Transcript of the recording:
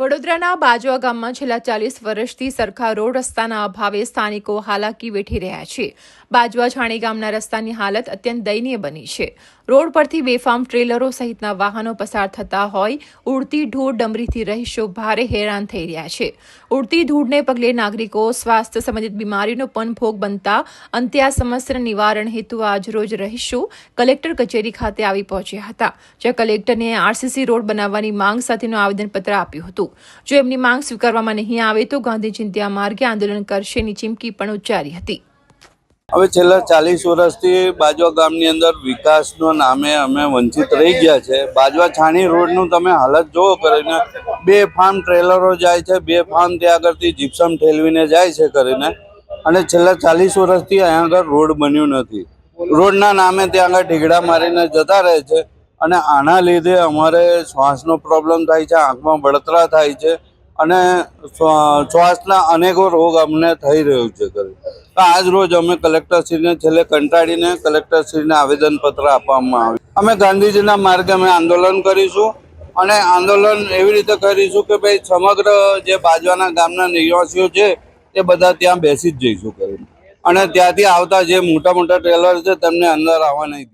વડોદરાના બાજવા ગામમાં છેલ્લા ચાલીસ વર્ષથી સરખા રોડ રસ્તાના અભાવે સ્થાનિકો હાલાકી વેઠી રહ્યા છે. બાજવા છાણી ગામના રસ્તાની હાલત અત્યંત દયનીય બની છે. રોડ પરથી બેફામ ટ્રેલરો સહિતના વાહનો પસાર થતા હોય, ઉડતી ધૂળ ડમરીથી રહીશો ભારે હેરાન થઈ રહ્યા છે. ઉડતી ધૂળને પગલે નાગરિકો સ્વાસ્થ્ય સંબંધિત બીમારીનો પણ ભોગ બનતા અંતે આ નિવારણ હેતુ આજરોજ રહીશો કલેક્ટર કચેરી ખાતે આવી પહોંચ્યા હતા, જ્યાં કલેક્ટરને આરસીસી રોડ બનાવવાની માંગ સાથેનું આવેદનપત્ર આપ્યું હતું. જો એમની માંગ સ્વીકારવામાં નહીં આવે તો ગાંધી ચિંત્યા માર્ગે આંદોલન કરશેની ચીમકી પણ ઉચ્ચારી હતી. હવે છેલ્લા ચાલીસ વર્ષથી બાજવા ગામની અંદર વિકાસના નામે અમે વંચિત રહી ગયા છે. બાજવા છાણી રોડનું તમે હાલત જોવો કરીને બે ફાર્મ ટ્રેલરો જાય છે, બે ફાર્મ ત્યાં આગળથી જીપ્સમ ઠેલવીને જાય છે કરીને. અને છેલ્લા ચાલીસ વર્ષથી અહીંયા આગળ રોડ બન્યું નથી. રોડના નામે ત્યાં આગળ ઢીગડા મારીને જતા રહે છે. અને આના લીધે અમારે શ્વાસનો પ્રોબ્લેમ થાય છે, આંખમાં બળતરા થાય છે અને શ્વાસના અનેકો રોગ અમને થઈ રહ્યો છે કરી આજ રોજ અમે કલેક્ટરશ્રીને છેલ્લે કંટાળીને કલેક્ટરશ્રીને આવેદનપત્ર આપવામાં આવ્યું. અમે ગાંધીજીના માર્ગે અમે આંદોલન કરીશું અને આંદોલન એવી રીતે કરીશું કે ભાઈ સમગ્ર જે બાજવાના ગામના નિવાસીઓ છે તે બધા ત્યાં બેસી જ જઈશું કરીને અને ત્યાંથી આવતા જે મોટા મોટા ટ્રેલર છે, તેમને અંદર આવવા નહીં